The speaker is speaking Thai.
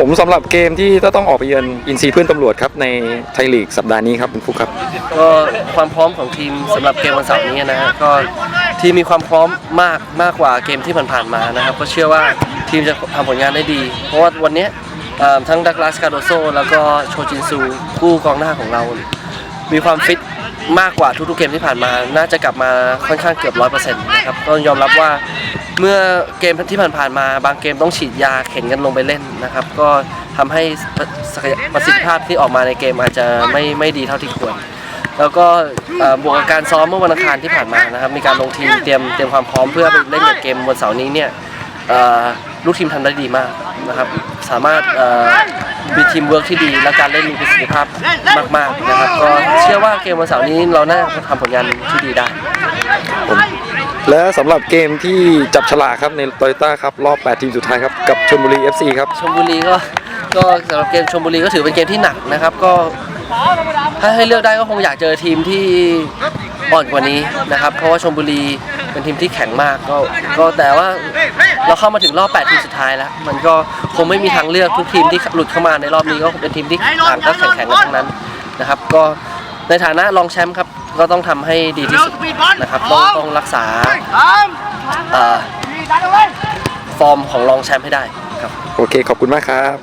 ผมสำหรับเกมที่จะต้องออกไปเยือนอินซีเพื่อนตำรวจครับในไทยลีกสัปดาห์นี้ครับคุณฟุกครับ ก็ความพร้อมของทีมสำหรับเกมวันเสาร์นี้นะฮะก็ทีมมีความพร้อมมากมากกว่าเกมที่ผ่านๆมานะครับ ก็เชื่อว่าทีมจะทำผลงานได้ดี เพราะว่าวันนี้ทั้งดักลาสคาโดโซแล้วก็โชจินซูคู่กองหน้าของเรา มีความฟิตมากกว่าทุกๆเกมที่ผ่านมา น่าจะกลับมาค่อนข้างเกือบร้อยเปอร์เซ็นต์นะครับก็ยอมรับว่าเมื่อเกมที่ผ่านๆมา บางเกมต้องฉีดยาเข็นกันลงไปเล่นนะครับ ก็ทำให้ประสิทธิภาพที่ออกมาในเกมอาจจะไม่ไม่ดีเท่าที่ควร แล้วก็บวกกับการซ้อมเมื่อวันอังคารที่ผ่านมานะครับมีการลงทีมเตรียมเตรียมความพร้อมเพื่อไปเล่นกับเกมวันเสาร์นี้เนี่ยลูกทีมทำได้ดีมาก นะครับ สามารถเอ่อมีทีมเวิร์กที่ดีและการเล่นมีประสิทธิภาพมาก ๆนะครับ ก็เชื่อว่าเกมวันเสาร์นี้เราน่าจะทำผลงานที่ดีได้ และสำหรับเกมที่จับฉลากครับในโตโยต้าครับรอบ 8 ทีมสุดท้ายครับกับชลบุรี FC ครับชมบุรีก็ก็สำหรับเกมชมบุรีก็ถือเป็นเกมที่หนักนะครับ ก็ถ้าให้เลือกได้ก็คงอยากเจอทีมที่ อ่อนกว่านี้นะครับ เพราะว่าชมบุรีเป็นทีมที่แข็งมากก็ก็แต่ว่าเราเข้ามาถึงรอบ 8 ทีมสุดท้ายแล้ว มันก็คงไม่มีทางเลือกทุกทีมที่หลุดเข้ามาในรอบนี้ก็เป็นทีมที่ต่างก็แข็งๆกันทั้งนั้นนะครับ ก็ในฐานะรองแชมป์ครับก็ต้องทำให้ดีที่สุดนะครับต้องต้องรักษาเอ่อฟอร์มของรองแชมป์ให้ได้ครับ โอเค ขอบคุณมากครับ